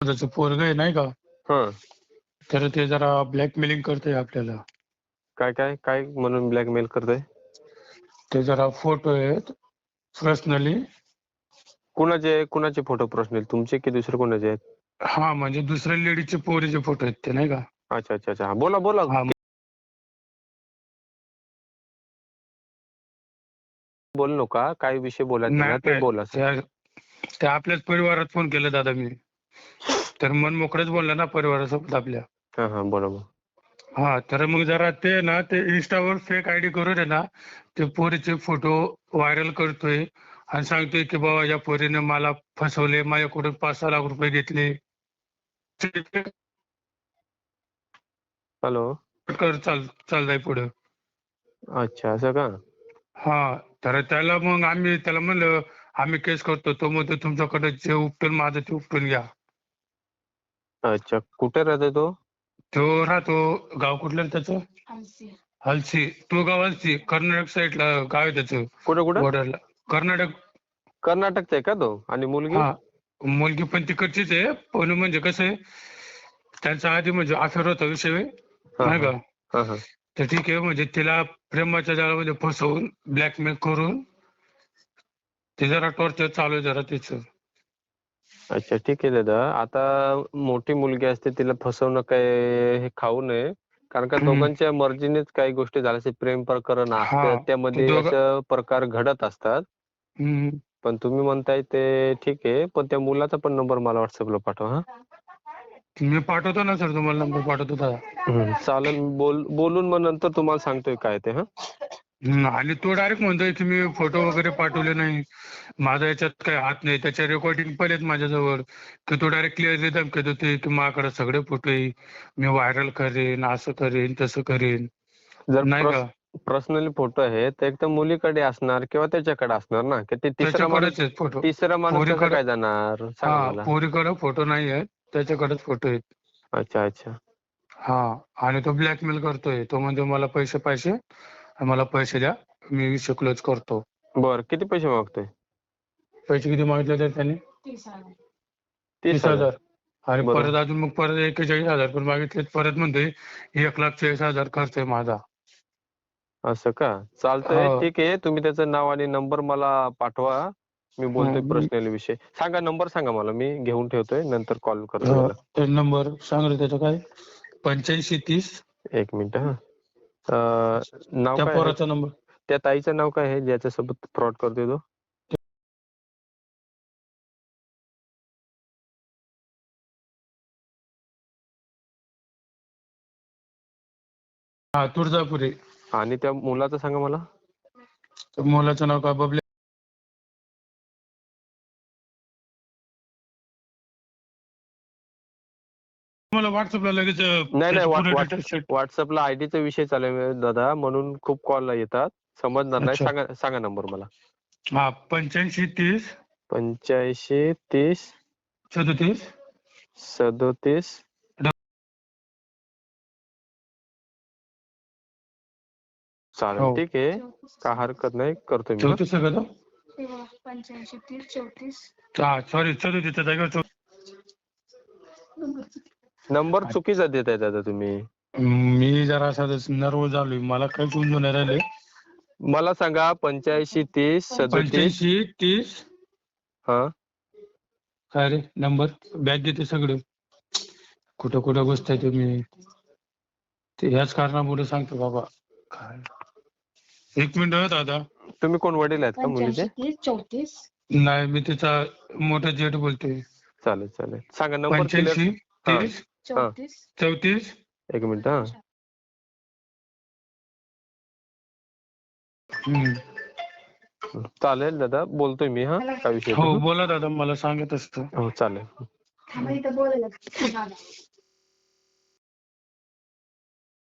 त्याचं पोरग आहे नाही का? हा. तर ते जरा ब्लॅकमेलिंग करतंय आपल्याला. काय काय काय म्हणून ब्लॅकमेल करतोय? ते जरा फोटो आहेत पर्सनली कुणाचे कुणाचे फोटो पर्सनल तुमचे की दुसरे कोणाचे आहेत? हा म्हणजे दुसऱ्या लेडीचे पोरीचे फोटो आहेत ते नाही का? अच्छा अच्छा अच्छा. हा, बोला बोला. हा बोल नका. काय विषय बोलायचा ना नाही ते बोला. त्या त्या आपल्याच परिवारात फोन केला दादा मी. तर मन मोकळेच बोलला ना परिवारासोबत आपल्या. हा हा बरोबर. हा तर मग जरा ते ना ते इंस्टावर फेक आयडी करून आहे ना ते पोरीचे फोटो व्हायरल करतोय आणि सांगतोय की बाबा या पोरीने मला फसवले माझ्याकडून पाच सहा लाख रुपये घेतले. ते हॅलो. कर चाल चाललाय पुढे. अच्छा असं का? हा तर त्याला मग आम्ही त्याला म्हणलं आम्ही केस करतो तो म्हणतो तुमच्याकडे जे उपटून माझं ते उपटून घ्या. अच्छा. कुठे राहते तो? तो राहतो गाव कुठलं रे त्याचं? हलसी तो गाव हलसी कर्नाटक साईडला गाव आहे त्याचं. कुठे कुठे? बॉर्डरला. कर्नाटक. कर्नाटकचा आहे का तो? आणि मुलगी? हा. मुलगी पण तिकडचीच आहे. पण म्हणजे कसं आहे त्यांचा आधी म्हणजे अफेअर होता विषय. हा, नाही का? हा हा. तर ठीक आहे म्हणजे तिला प्रेमाच्या जाळामध्ये फसवून ब्लॅकमेल करून ते जरा टॉर्चर चालू आहे जरा तिचं. अच्छा ठीक आहे दादा. आता मोठी मुलगी असते तिला फसवणं काय हे खाऊ नये. कारण का हम्म. दोघांच्या मर्जीनेच काही गोष्टी झाल्या असे प्रेम प्रकरण हा, असतं त्यामध्ये दोघं- असं प्रकार घडत असतात. हम्म. पण तुम्ही म्हणताय ते ठीक आहे पण त्या मुलाचा पण नंबर मला व्हॉट्सअपला पाठवा हा. मी पाठवतो ना सर तुम्हाला नंबर पाठवतो दादा. हम्म, चालेल बोल बोलून मग नंतर तुम्हाला सांगतोय काय ते हा. हम्म, आणि तो डायरेक्ट म्हणतोय की मी फोटो वगैरे पाठवले नाही. माझा याच्यात काही हात नाही. त्याच्या रेकॉर्डिंग पण आहेत माझ्याजवळ. की तो डायरेक्ट क्लिअरली धमकी देतोय की माझ्याकडे सगळे फोटो आहे. मी व्हायरल करेन असं करेन तसं करेन. जर नाही का? पर्सनली फोटो आहे तर एक तर मुलीकडे असणार किंवा त्याच्याकडे असणार ना? की ते तिसरा माणूस त्याच्याकडेच आहेत फोटो तिसरा माणूस कसा पोरीकडे- काय जाणार सांगा हा मला पोरीकडे फोटो नाही आहेत. त्याच्याकडेच फोटो आहेत. अच्छा अच्छा. हा आणि तो ब्लॅकमेल करतोय. तो म्हणजे मला पैसे पैसे मला पैसे द्या मी विषय क्लोज करतो. बर किती पैसे मागतोय? पैसे किती मागितले तर त्यांनी? तीस तीस हजार. हजार. आणि. परत अजून मग परत एक्केचाळीस हजार पण मागितले परत म्हणतोय एक लाख चाळीस हजार खर्च आहे माझा. असं का? चालतंय हो. ठीक आहे. तुम्ही त्याचं नाव आणि नंबर मला पाठवा. मी बोलतोय हं, पर्सनली विषय. सांगा नंबर सांगा मला. मी घेऊन ठेवतोय नंतर कॉल करतो त्याला. ते नंबर सांग रे त्याचा काय? पंच्याऐंशी तीस. एक मिनिट हा. नाव त्या काय आहे? पोराचा नंबर. त्या ताईचं नाव काय आहे? ज्याच्यासोबत फ्रॉड करतोय तो? हा तुळजापुरे. आणि त्या मुलाचं सांगा मला. मुलाचं नाव काय? बबले व्हॉट्सअपला लगेच नाही नाही व्हॉट्सअपला आयडीचा विषय चालू आहे दादा. म्हणून खूप कॉल येतात. समजणार नाही. सांगा सांगा नंबर मला. हा पंच्याऐंशी तीस. पंच्याऐंशी तीस. सदतीस. सदोतीस. चालेल हो. ठीक आहे. काय हरकत नाही. करतोय मी. हा. चौतीस आहे का तो? पंच्याऐंशी तीस चौतीस. नंबर चुकीचा देताय दादा तुम्ही. मी जरा असा नर्वस झालोय मला काही समजून नाही राहिले. मला सांगा पंच्याऐंशी तीस सदोतीस. पंच्याऐंशी तीस. हा. काय रे नंबर? बॅग देते सगळं. कुठं कुठं गोष्ट आहे तुम्ही? ते ह्याच कारणामुळे सांगतो बाबा. काय? एक मिनिट हं दादा. तुम्ही कोण वडील आहेत का मुलीचे? पंच्याऐंशी तीस चौतीस. नाही मी तिचा मोठा जेठ बोलतोय. चालेल चालेल. सांगा नंबर पंच्याऐंशी हा. तीस चौतीस. चौतीस? एक मिनिट हा. चालेल दादा बोलतोय मी हा काय विषय हो? बोला दादा मला सांगत असतो. हो चालेल. थांबा इथं बोलायला